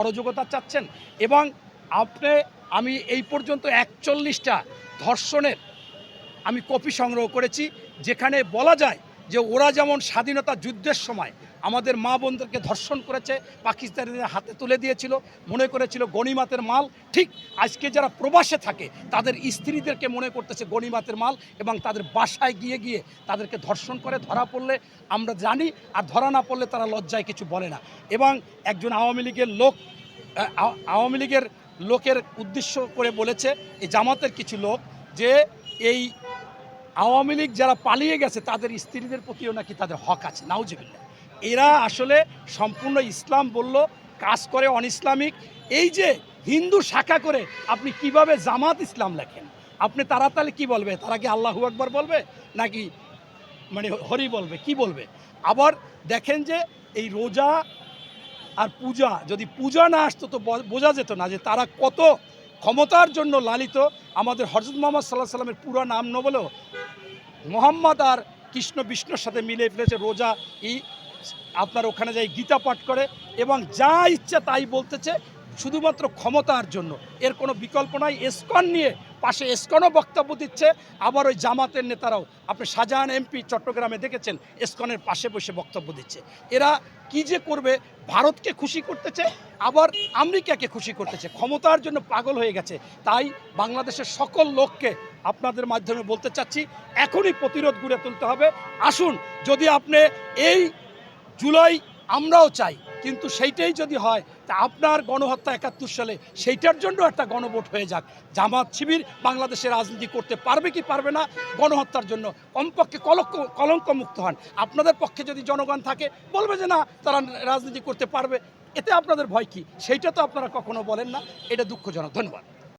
অরাজকতা চাচ্ছেন এবং আপনি, আমি এই পর্যন্ত একচল্লিশটা ধর্ষণের আমি কপি সংগ্রহ করেছি, যেখানে বলা যায় যে ওরা যেমন স্বাধীনতা যুদ্ধের সময় আমাদের মা বোনদেরকে ধর্ষণ করেছে, পাকিস্তানিদের হাতে তুলে দিয়েছিল, মনে করেছিল গণিমাতের মাল। ঠিক আজকে যারা প্রবাসে থাকে, তাদের স্ত্রীদেরকে মনে করতেছে গণিমাতের মাল এবং তাদের বাসায় গিয়ে গিয়ে তাদেরকে ধর্ষণ করে, ধরা পড়লে আমরা জানি, আর ধরা না পড়লে তারা লজ্জায় কিছু বলে না। এবং একজন আওয়ামী লীগের লোক আওয়ামী লীগের লোকের উদ্দেশ্য করে বলেছে এই জামাতের কিছু লোক যে এই আওয়ামী লীগ যারা পালিয়ে গেছে, তাদের স্ত্রীদের প্রতিও নাকি তাদের হক আছে। নাউজিবিল্লা এরা আসলে সম্পূর্ণ ইসলাম বলল, কাজ করে অন ইসলামিক এই যে হিন্দু শাখা করে আপনি কীভাবে জামাত ইসলাম লেখেন? আপনি তারা তাহলে কি বলবে? তারা কি আল্লাহু আকবর বলবে? নাকি মানে হরি বলবে? কি বলবে? আবার দেখেন যে এই রোজা আর পূজা, যদি পূজা না আসতো তো বোঝা যেত না যে তারা কত ক্ষমতার জন্য লালিত। আমাদের হজরত মোহাম্মদ সাল্লাহ সাল্লামের পুরো নাম ন বলেও মোহাম্মদ আর কৃষ্ণ বিষ্ণুর সাথে মিলে ফেলেছে রোজা ই আপনার ওখানে যাই গীতা পাঠ করে এবং যা ইচ্ছা তাই বলতেছে, শুধুমাত্র ক্ষমতার জন্য। এর কোনো বিকল্প নাই। এসকন নিয়ে পাশে এসকনও বক্তব্য দিচ্ছে। আবার ওই জামাতের নেতারাও। আপনি শাহজাহান এমপি চট্টগ্রামে দেখেছেন, এসকনের পাশে বসে বক্তব্য দিচ্ছে। এরা কি যে করবে, ভারতকে খুশি করতেছে, আবার আমেরিকাকে খুশি করতেছে। ক্ষমতার জন্য পাগল হয়ে গেছে। তাই বাংলাদেশের সকল লোককে আপনাদের মাধ্যমে বলতে চাচ্ছি, এখনই প্রতিরোধ গড়ে তুলতে হবে। আসুন, যদি আপনি এই জুলাই আমরাও চাই, কিন্তু সেইটাই যদি হয়, তা আপনার গণহত্যা একাত্তর সালে সেইটার জন্য একটা গণভোট হয়ে যাক। জামাত শিবির বাংলাদেশে রাজনীতি করতে পারবে কি পারবে না, গণহত্যার জন্য কমপক্ষে কলঙ্ক কলঙ্ক মুক্ত হন। আপনাদের পক্ষে যদি জনগণ থাকে, বলবে যে না, তারা রাজনীতি করতে পারবে। এতে আপনাদের ভয় কি? সেইটা তো আপনারা কখনো বলেন না। এটা দুঃখজনক। ধন্যবাদ।